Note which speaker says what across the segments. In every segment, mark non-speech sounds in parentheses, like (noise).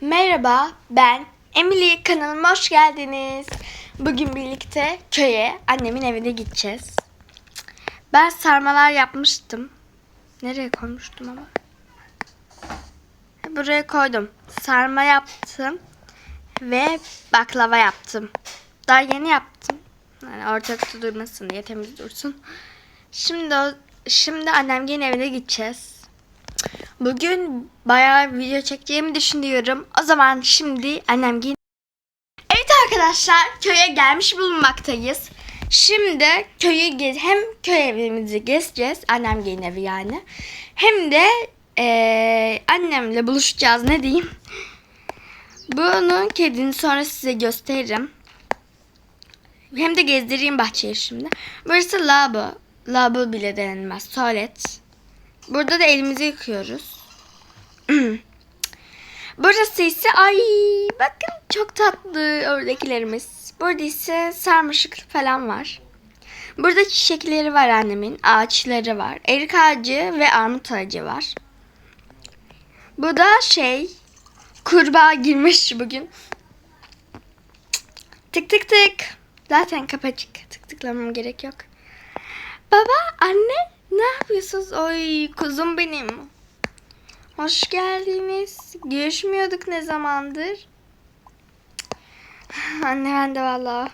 Speaker 1: Merhaba, ben Emily kanalıma hoş geldiniz. Bugün birlikte köye, annemin evine gideceğiz. Ben sarmalar yapmıştım. Nereye koymuştum ama? Buraya koydum. Sarma yaptım ve baklava yaptım. Daha yeni yaptım. Yani ortalıkta durmasın diye temiz dursun. Şimdi şimdi annemgilin evine gideceğiz. Bugün bayağı video çekeceğimi düşünüyorum. O zaman şimdi annem giyin. Evet arkadaşlar köye gelmiş bulunmaktayız. Şimdi köyü gez hem köy evimizi gezeceğiz. Annem gelin evi yani. Hem de eee, annemle buluşacağız ne diyeyim. Bunun kedini sonra size gösteririm. Hem de gezdireyim bahçeyi şimdi. Burası lavabo. Lavabo bile denilmez. Tuvalet. Burada da elimizi yıkıyoruz. (clears throat) Burası ise ay bakın çok tatlı oradakilerimiz. Burada ise sarmaşık falan var. Burada çiçekleri var annemin, ağaçları var. Erik ağacı ve armut ağacı var. Bu da şey kurbağa girmiş bugün. Tık tık tık. Zaten kapı açık. Tık tıklamam gerek yok. Baba, anne ne yapıyorsunuz? Oy kuzum benim. Hoş geldiniz. Görüşmüyorduk ne zamandır. (sighs) Anne ben de valla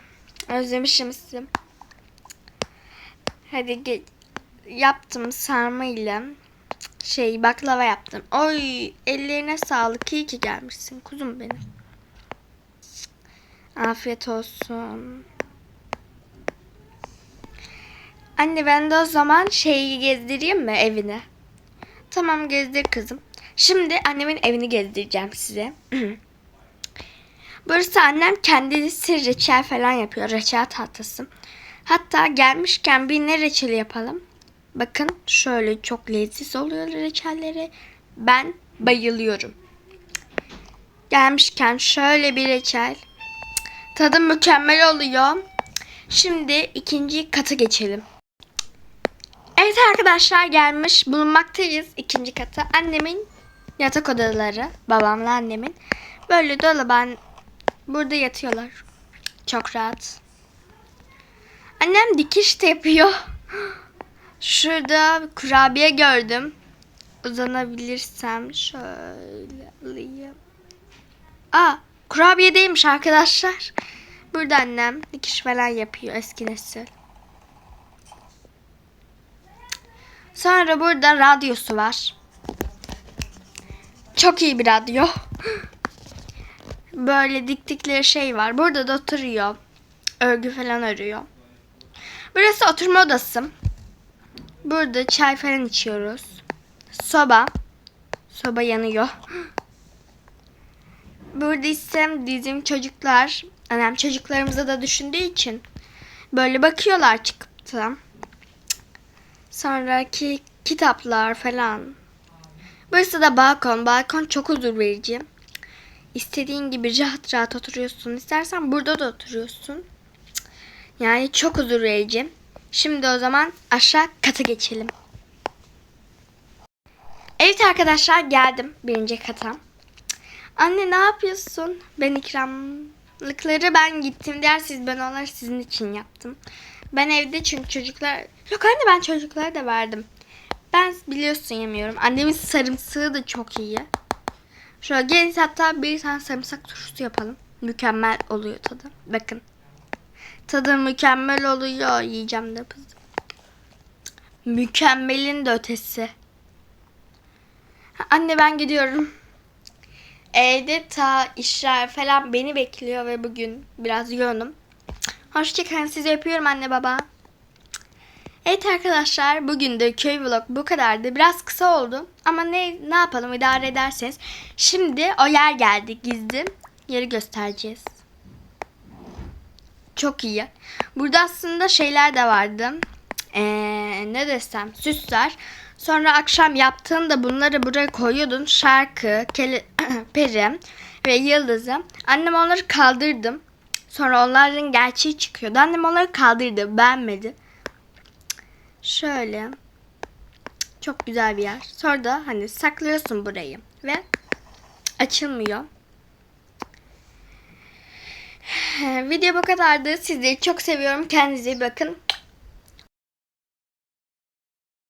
Speaker 1: özlemişim sizi. Hadi ge- yaptım sarma ile şey baklava yaptım. Oy ellerine sağlık. İyi ki gelmişsin kuzum benim. Afiyet olsun. Anne ben de o zaman şeyi gezdireyim mi evini? Tamam gezdir kızım. Şimdi annemin evini gezdireceğim size. (clears throat) Burası annem kendisi reçel falan yapıyor. Reçel tahtası. Hatta gelmişken bir ne reçeli yapalım? Bakın şöyle çok leziz oluyor reçelleri. Ben bayılıyorum. Gelmişken şöyle bir reçel. Tadı mükemmel oluyor. Şimdi ikinci kata geçelim. Evet arkadaşlar gelmiş bulunmaktayız ikinci kata. Annemin yatak odaları, babamla annemin. Böyle dolabın burada yatıyorlar. Çok rahat. Annem dikiş de yapıyor. (gasps) Şurada kurabiye gördüm. Uzanabilirsem şöyle alayım. Aa, kurabiye değilmiş arkadaşlar. Burada annem dikiş falan yapıyor eski nesil. Sonra burada radyosu var. Çok iyi bir radyo. Böyle diktikleri şey var. Burada da oturuyor. Örgü falan örüyor. Burası oturma odası. Burada çay falan içiyoruz. Soba. Soba yanıyor. Burada ise bizim çocuklar, annem çocuklarımıza da düşündüğü için böyle bakıyorlar çıkıp da. Sonraki kitaplar falan. Burası da balkon. Balkon çok huzur verici. İstediğin gibi rahat rahat oturuyorsun. İstersen burada da oturuyorsun. Yani çok huzur verici. Şimdi o zaman aşağı kata geçelim. Evet arkadaşlar geldim birinci kata. Anne ne yapıyorsun? Ben ikramlıkları ben gittim der siz ben onları sizin için yaptım. Ben evde çünkü çocuklar... Yok anne ben çocuklara da verdim. Ben biliyorsun yemiyorum. Annemin sarımsağı da çok iyi. Şöyle gelin hatta bir tane sarımsak turşusu yapalım. Mükemmel oluyor tadı. Bakın. Tadı mükemmel oluyor. Yiyeceğim de kızım. Mükemmelin de ötesi. Anne ben gidiyorum. Evde ta işler falan beni bekliyor ve bugün biraz yoğunum. Hoşçakalın sizi öpüyorum anne baba. Evet arkadaşlar bugün de köy vlog bu kadardı. Biraz kısa oldu ama ne ne yapalım idare ederseniz. Şimdi o yer geldi gizli. Yeri göstereceğiz. Çok iyi. Burada aslında şeyler de vardı. Ee, ne desem süsler. Sonra akşam yaptığında bunları buraya koyuyordun. Şarkı, kele, (clears throat) peri ve yıldızı. Annem onları kaldırdım. Sonra onların gerçeği çıkıyordu. Annem onları kaldırdı. Beğenmedi. Şöyle. Çok güzel bir yer. Sonra da hani saklıyorsun burayı. Ve açılmıyor. (sighs) Video bu kadardı. Sizleri çok seviyorum. Kendinize iyi bakın.